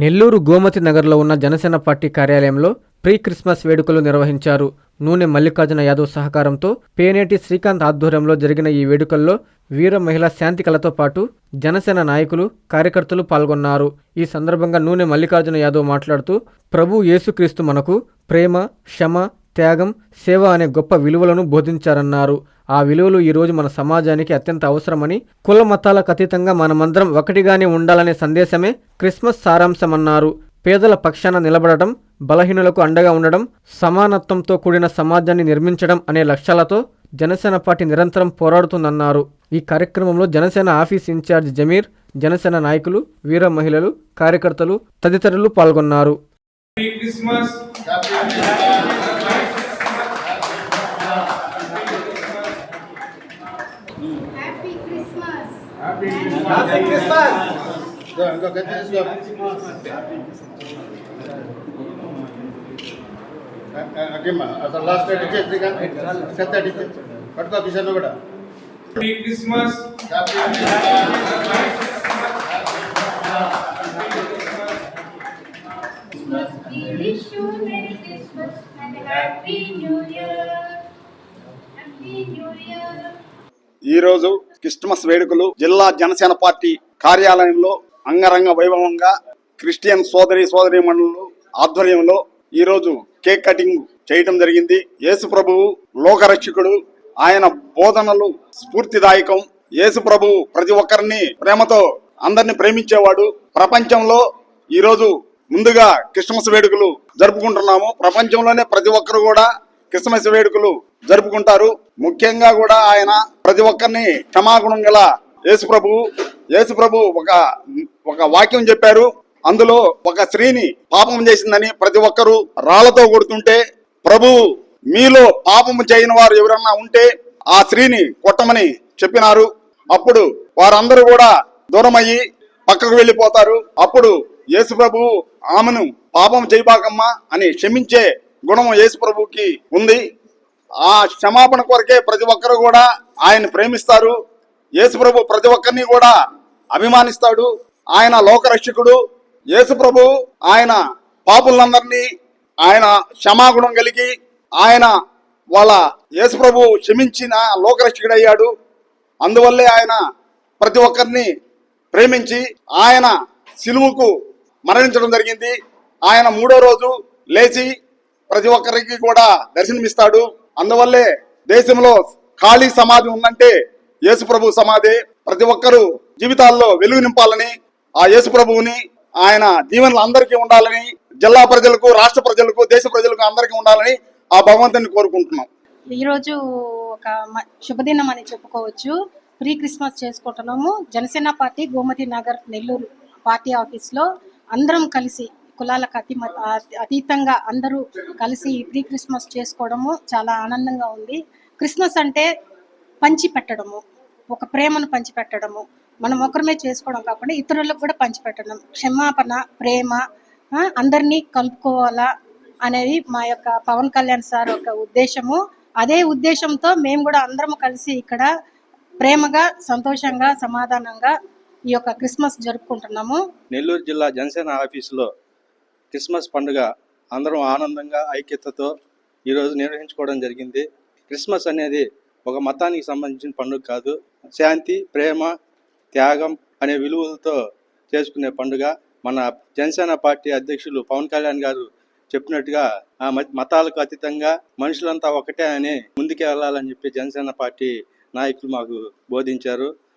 నెల్లూరు గోమతి నగర్లో ఉన్న జనసేన పార్టీ కార్యాలయంలో ప్రీ క్రిస్మస్ వేడుకలు నిర్వహించారు. నూనె మల్లికార్జున యాదవ్ సహకారంతో పేనేటి శ్రీకాంత్ ఆధ్వర్యంలో జరిగిన ఈ వేడుకల్లో వీర మహిళ శాంతికలతో పాటు జనసేన నాయకులు కార్యకర్తలు పాల్గొన్నారు. ఈ సందర్భంగా నూనె మల్లికార్జున యాదవ్ మాట్లాడుతూ ప్రభు యేసుక్రీస్తు మనకు ప్రేమ క్షమ త్యాగం సేవ అనే గొప్ప విలువలను బోధించారన్నారు. ఆ విలువలు ఈరోజు మన సమాజానికి అత్యంత అవసరమని కుల మతాలకు అతీతంగా మనమందరం ఒకటిగానే ఉండాలనే సందేశమే క్రిస్మస్ సారాంశమన్నారు. పేదల పక్షాన నిలబడటం బలహీనులకు అండగా ఉండడం సమానత్వంతో కూడిన సమాజాన్ని నిర్మించడం అనే లక్ష్యాలతో జనసేన పార్టీ నిరంతరం పోరాడుతుందన్నారు. ఈ కార్యక్రమంలో జనసేన ఆఫీస్ ఇన్ఛార్జ్ జమీర్ జనసేన నాయకులు వీర మహిళలు కార్యకర్తలు తదితరులు పాల్గొన్నారు. Merry Christmas. Happy Christmas. Go, go, get this, go. పట్టుకో కూడా Christmas. క్రిస్టమస్ క్రిస్మస్ వేడుకలు జిల్లా జనసేన పార్టీ కార్యాలయంలో అంగరంగ వైభవంగా క్రిస్టియన్ సోదరి సోదరి మండలు ఆధ్వర్యంలో ఈ రోజు కేక్ కటింగ్ చేయటం జరిగింది. యేసు ప్రభువు లోకరక్షకుడు ఆయన బోధనలు స్ఫూర్తిదాయకం. యేసు ప్రభువు ప్రతి ఒక్కరిని ప్రేమతో అందరిని ప్రేమించేవాడు. ప్రపంచంలో ఈ రోజు ముందుగా క్రిస్మస్ వేడుకలు జరుపుకుంటున్నాము. ప్రపంచంలోనే ప్రతి ఒక్కరు కూడా క్రిస్మస్ వేడుకలు జరుపుకుంటారు. ముఖ్యంగా కూడా ఆయన ప్రతి ఒక్కరిని క్షమాగుణం గల యేసు ప్రభు యేసు ప్రభు ఒక ఒక వాక్యం చెప్పారు. అందులో ఒక స్త్రీని పాపం చేసిందని ప్రతి ఒక్కరూ రాళ్ళతో కొడుతుంటే ప్రభు మీలో పాపము చేయని వారు ఎవరన్నా ఉంటే ఆ స్త్రీని కొట్టమని చెప్పినారు. అప్పుడు వారందరూ కూడా దూరమయ్యి పక్కకు వెళ్ళిపోతారు. అప్పుడు యేసు ప్రభు ఆమెను పాపం చేయబాకమ్మా అని క్షమించే గుణం యేసు ప్రభుకి ఉంది. ఆ క్షమాపణ కొరకే ప్రతి ఒక్కరు కూడా ఆయన ప్రేమిస్తారు. యేసు ప్రభు ప్రతి ఒక్కరిని కూడా అభిమానిస్తాడు. ఆయన లోకరక్షకుడు. యేసు ప్రభు ఆయన పాపులందరినీ ఆయన క్షమాగుణం కలిగి ఆయన వాళ్ళ యేసు ప్రభు క్షమించిన లోకరక్షకుడు అయ్యాడు అందువల్లే ఆయన ప్రతి ఒక్కరిని ప్రేమించి ఆయన సిలువుకు మరణించడం జరిగింది. ఆయన మూడో రోజు లేచి ప్రతి ఒక్కరికి కూడా దర్శనమిస్తాడు. అందువల్లే దేశంలో ఖాళీ సమాధి ఉందంటే యేసు ప్రభు సమాధి ప్రతి ఒక్కరూ జీవితాల్లో వెలుగు నింపాలని ఆ యేసు ప్రభువుని ఆయన జీవనలు అందరికీ ఉండాలని జిల్లా ప్రజలకు రాష్ట్ర ప్రజలకు దేశ ప్రజలకు అందరికీ ఉండాలని ఆ భగవంతుని కోరుకుంటున్నాం. ఈరోజు ఒక శుభదినం అని చెప్పుకోవచ్చు. ప్రీ క్రిస్మస్ చేసుకుంటున్నాము. జనసేన పార్టీ గోమతి నగర్ నెల్లూరు పార్టీ ఆఫీస్లో అందరం కలిసి కులాలకు అతి అతీతంగా అందరూ కలిసి ప్రీ క్రిస్మస్ చేసుకోవడము చాలా ఆనందంగా ఉంది. క్రిస్మస్ అంటే పంచి పెట్టడము ఒక ప్రేమను పంచిపెట్టడము మనం ఒకరమే చేసుకోవడం కాకుండా ఇతరులకు కూడా పంచిపెట్టడం క్షమాపణ ప్రేమ అందరినీ కలుపుకోవాలా అనేది మా యొక్క పవన్ కళ్యాణ్ సార్ యొక్క ఉద్దేశము. అదే ఉద్దేశంతో మేము కూడా అందరం కలిసి ఇక్కడ ప్రేమగా సంతోషంగా సమాధానంగా ఈ యొక్క క్రిస్మస్ జరుపుకుంటున్నాము. నెల్లూరు జిల్లా జనసేన ఆఫీసులో క్రిస్మస్ పండుగ అందరం ఆనందంగా ఐక్యతతో ఈరోజు నిర్వహించుకోవడం జరిగింది. క్రిస్మస్ అనేది ఒక మతానికి సంబంధించిన పండుగ కాదు. శాంతి ప్రేమ త్యాగం అనే విలువలతో చేసుకునే పండుగ. మన జనసేన పార్టీ అధ్యక్షులు పవన్ కళ్యాణ్ గారు చెప్పినట్టుగా ఆ మ- మతాలకు అతీతంగా మనుషులంతా ఒకటే అని ముందుకు వెళ్ళాలని చెప్పి జనసేన పార్టీ నాయకులు మాకు బోధించారు.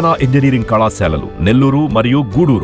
నారాయణ ఇంజనీరింగ్ కళాశాలలు నెల్లూరు మరియు గూడూరు.